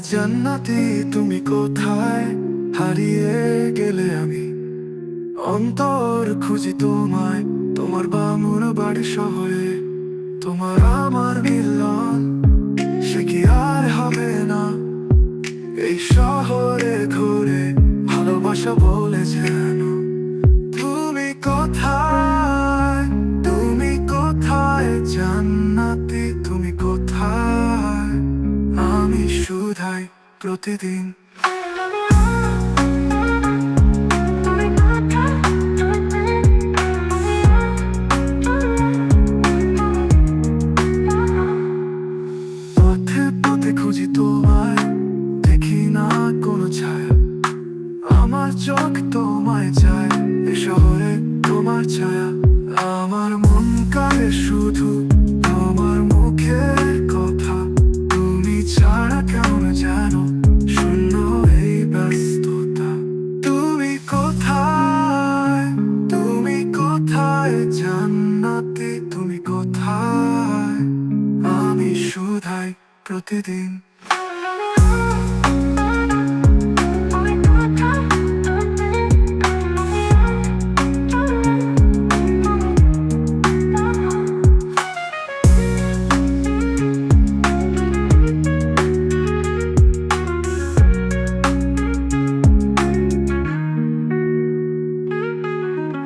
জান্নাতি, তুমি কোথায়? হারিয়ে গেলে আমি অন্তর খুঁজি তোমায়। তোমার বামুর বাড়ি শহরে, তোমার আমার মিলন, সে কি আর হবে না? এই শহরে ঘুরে ভালোবাসা বলে যেন, তুমি কোথায়? শুধাই প্রতিদিন। পথে তোমায় ছায়া। আমার চোখ তোমায় চায় শহরে তোমার ছায়া। আমার মন শুধু জান্নাতে তুমি কোথায়? আমি শুধাই প্রতিদিন।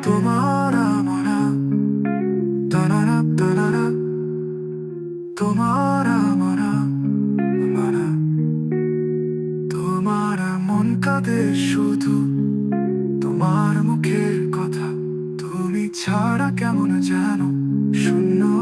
তোমার তোমার আমরা আমরা তোমার মন শুধু তোমার মুখের কথা। তুমি ছাড়া কেমন জানো শূন্য